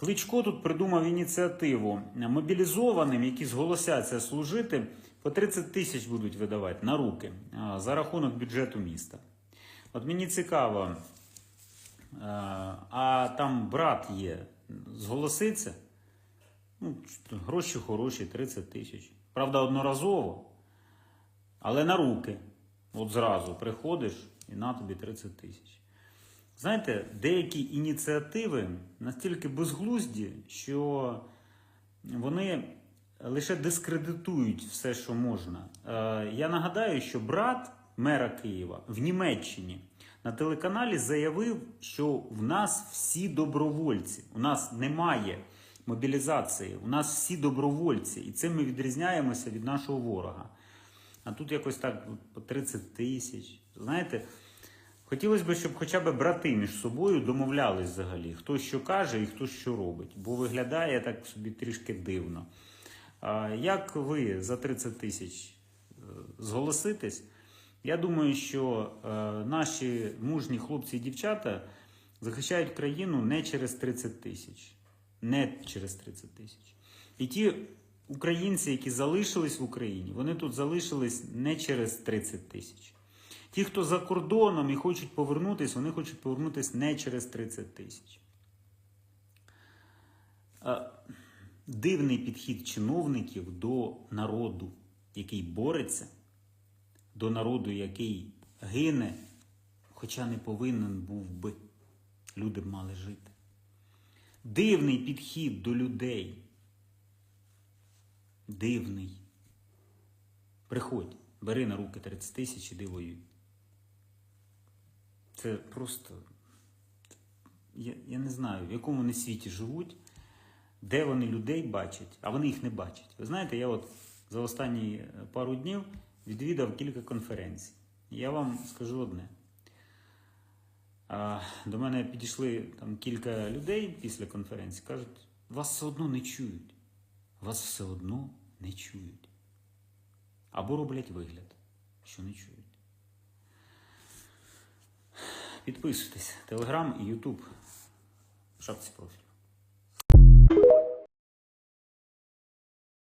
Кличко тут придумав ініціативу мобілізованим, які зголосяться служити, по 30 тисяч будуть видавати на руки за рахунок бюджету міста. От мені цікаво, е, а там брат є, зголоситься? Ну, гроші хороші, 30 тисяч. Правда, одноразово, але на руки. От зразу приходиш і на тобі 30 тисяч. Знаєте, деякі ініціативи настільки безглузді, що вони лише дискредитують все, що можна. Е, Я нагадаю, що брат мера Києва в Німеччині на телеканалі заявив, що в нас всі добровольці, у нас немає мобілізації, у нас всі добровольці, і цим ми відрізняємося від нашого ворога. А тут якось так по 30 тисяч. Знаєте, хотілося б, щоб хоча б брати між собою домовлялись взагалі, хто що каже і хто що робить, бо виглядає так собі трішки дивно. А як ви за 30 тисяч е, зголоситесь? Я думаю, що е, наші мужні хлопці і дівчата захищають країну не через 30 тисяч. Не через 30 тисяч. І ті українці, які залишились в Україні, вони тут залишились не через 30 тисяч. Ті, хто за кордоном і хочуть повернутися, вони хочуть повернутися не через 30 тисяч. Е, Дивний підхід чиновників до народу, який бореться, до народу, який гине, хоча не повинен був би. Люди б мали жити. Дивний підхід до людей. Дивний. Приходь, бери на руки 30 тисяч, іди воюй. Це просто. Я, я не знаю, в якому вони світі живуть, де вони людей бачать, а вони їх не бачать. Ви знаєте, я от за останні е, пару днів відвідав кілька конференцій. Я вам скажу одне. До мене підійшли там кілька людей після конференції, кажуть, вас все одно не чують. Вас все одно не чують. Або роблять вигляд, що не чують. Підписуйтесь. Телеграм і Ютуб. Шапці профіль.